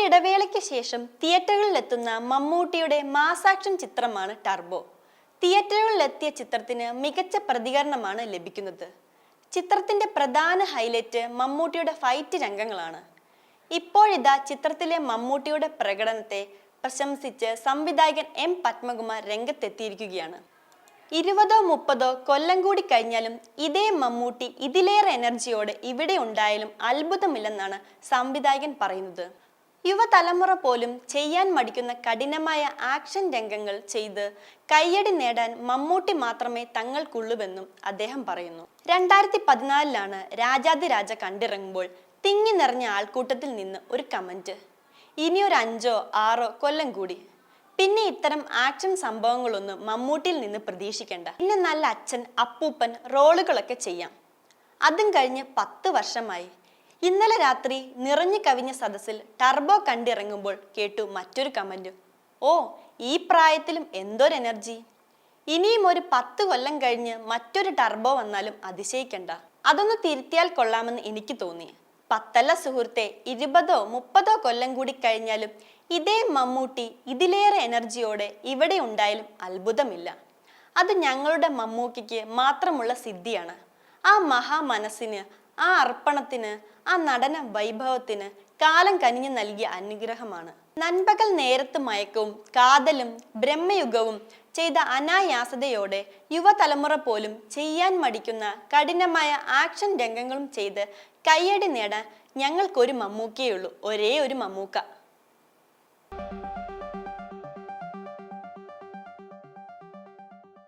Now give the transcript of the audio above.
ഒരിടവേളയ്ക്ക് ശേഷം തിയേറ്ററുകളിലെത്തുന്ന മമ്മൂട്ടിയുടെ മാസാക്ഷൻ ചിത്രമാണ് ടർബോ. തിയേറ്ററുകളിലെത്തിയ ചിത്രത്തിന് മികച്ച പ്രതികരണമാണ് ലഭിക്കുന്നത്. ചിത്രത്തിന്റെ പ്രധാന ഹൈലൈറ്റ് മമ്മൂട്ടിയുടെ ഫൈറ്റ് രംഗങ്ങളാണ്. ഇപ്പോഴിതാ ചിത്രത്തിലെ മമ്മൂട്ടിയുടെ പ്രകടനത്തെ പ്രശംസിച്ച് സംവിധായകൻ എം പത്മകുമാർ രംഗത്തെത്തിയിരിക്കുകയാണ്. ഇരുപതോ മുപ്പതോ കൊല്ലം കൂടി കഴിഞ്ഞാലും ഇതേ മമ്മൂട്ടി ഇതിലേറെ എനർജിയോടെ ഇവിടെ ഉണ്ടായാലും അത്ഭുതമില്ലെന്നാണ് സംവിധായകൻ പറയുന്നത്. യുവതലമുറ പോലും ചെയ്യാൻ മടിക്കുന്ന കഠിനമായ ആക്ഷൻ രംഗങ്ങൾ ചെയ്ത് കയ്യടി നേടാൻ മമ്മൂട്ടി മാത്രമേ തങ്ങൾക്കുള്ളൂവെന്നും അദ്ദേഹം പറയുന്നു. രണ്ടായിരത്തി പതിനാലിലാണ് രാജാതിരാജ കണ്ടിറങ്ങുമ്പോൾ തിങ്ങി നിറഞ്ഞ ആൾക്കൂട്ടത്തിൽ നിന്ന് ഒരു കമന്റ്. ഇനിയൊരു അഞ്ചോ ആറോ കൊല്ലം കൂടി. പിന്നെ ഇത്തരം ആക്ഷൻ സംഭവങ്ങളൊന്നും മമ്മൂട്ടിയിൽ നിന്ന് പ്രതീക്ഷിക്കേണ്ട. പിന്നെ നല്ല അച്ഛൻ അപ്പൂപ്പൻ റോളുകളൊക്കെ ചെയ്യാം. അതും കഴിഞ്ഞ് പത്ത് വർഷമായി. ഇന്നലെ രാത്രി നിറഞ്ഞു കവിഞ്ഞ സദസ്സിൽ ടർബോ കണ്ടിറങ്ങുമ്പോൾ കേട്ടു മറ്റൊരു കമന്റ് ഓ ഈ പ്രായത്തിലും എന്തൊരു എനർജി. ഇനിയും ഒരു പത്ത് കൊല്ലം കഴിഞ്ഞ് മറ്റൊരു ടർബോ വന്നാലും അതിശയിക്കണ്ട. അതൊന്ന് തിരുത്തിയാൽ കൊള്ളാമെന്ന് എനിക്ക് തോന്നി. പത്തല്ല സുഹൃത്തെ ഇരുപതോ മുപ്പതോ കൊല്ലം കൂടി കഴിഞ്ഞാലും ഇതേ മമ്മൂട്ടി ഇതിലേറെ എനർജിയോടെ ഇവിടെ ഉണ്ടായാലും അത്ഭുതമില്ല. അത് ഞങ്ങളുടെ മമ്മൂക്കിക്ക് മാത്രമുള്ള സിദ്ധിയാണ്. ആ മഹാമനസ്സിന് ആ അർപ്പണത്തിന് ആ നടന വൈഭവത്തിന് കാലം കനിഞ്ഞു നൽകിയ അനുഗ്രഹമാണ്. നൻപകൽ നേരത്ത് മയക്കവും കാതലും ബ്രഹ്മയുഗവും ചെയ്ത അനായാസതയോടെ യുവതലമുറ പോലും ചെയ്യാൻ മടിക്കുന്ന കഠിനമായ ആക്ഷൻ രംഗങ്ങളും ചെയ്ത് കയ്യടി നേടാൻ ഞങ്ങൾക്കൊരു മമ്മൂക്കയുള്ളൂ ഒരേ ഒരു മമ്മൂക്ക.